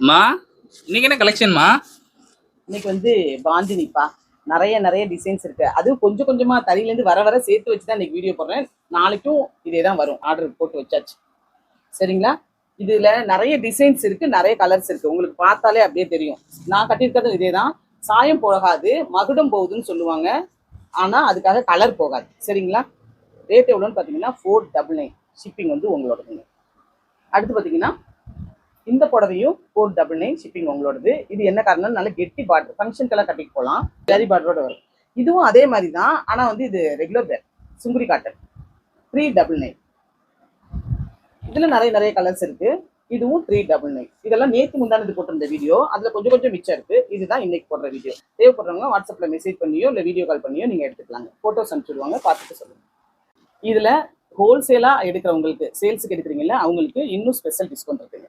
மா இன்னைக்கு என்ன கலெக்ஷன்மா இன்னைக்கு வந்து பாந்தினிப்பா. நிறைய நிறைய டிசைன்ஸ் இருக்கு. அதுவும் கொஞ்சம் கொஞ்சமா தறியிலேருந்து வர வர சேர்த்து வச்சு தான் இன்னைக்கு வீடியோ போடுறேன். நாளைக்கும் இதே தான் வரும். ஆர்டர் போட்டு வச்சாச்சு. சரிங்களா? இதுல நிறைய டிசைன்ஸ் இருக்கு நிறைய கலர்ஸ் இருக்கு. உங்களுக்கு பார்த்தாலே அப்படியே தெரியும். நான் கட்டியிருக்கிறதும் இதே தான் சாயம் போகாது மகுடம் போகுதுன்னு சொல்லுவாங்க. ஆனா அதுக்காக கலர் போகாது. சரிங்களா? ரேட் எவ்வளோன்னு பார்த்தீங்கன்னா ஃபோர் டபுள் நைன் ஷிப்பிங் வந்து உங்களோடதுங்க. அடுத்து பார்த்தீங்கன்னா இந்த புடவையும் ஃபோர் டபுள் நைன் ஷிப்பிங் உங்களோடது. இது என்ன காரணம் நல்ல கெட்டி பார்டர் ஃபங்க்ஷனுக்கெல்லாம் கட்டிட்டு போகலாம். ஜரி பார்டரோட வரும். இதுவும் அதே மாதிரி தான் ஆனால் வந்து இது ரெகுலர் பேர் Sungudi cotton three double nine இதில் நிறைய நிறைய கலர்ஸ் இருக்குது இதுவும் த்ரீ டபுள் நைன் இதெல்லாம் நேற்று முந்தானது போட்டிருந்த வீடியோ அதில் கொஞ்சம் கொஞ்சம் மிச்சம் இருக்குது இதுதான் இன்னைக்கு போடுற வீடியோ தேவைப்படுறவங்க வாட்ஸ்அப்பில் மெசேஜ் பண்ணியோ இல்லை வீடியோ கால் பண்ணியோ நீங்கள் எடுத்துக்கலாங்க. ஃபோட்டோஸ் அனுப்பிச்சுடுவாங்க பார்த்துட்டு சொல்லுங்கள் இதில் ஹோல்சேலாக எடுக்கிறவங்களுக்கு சேல்ஸுக்கு எடுக்கிறீங்களா அவங்களுக்கு இன்னும் ஸ்பெஷல் டிஸ்கவுண்ட் இருக்குது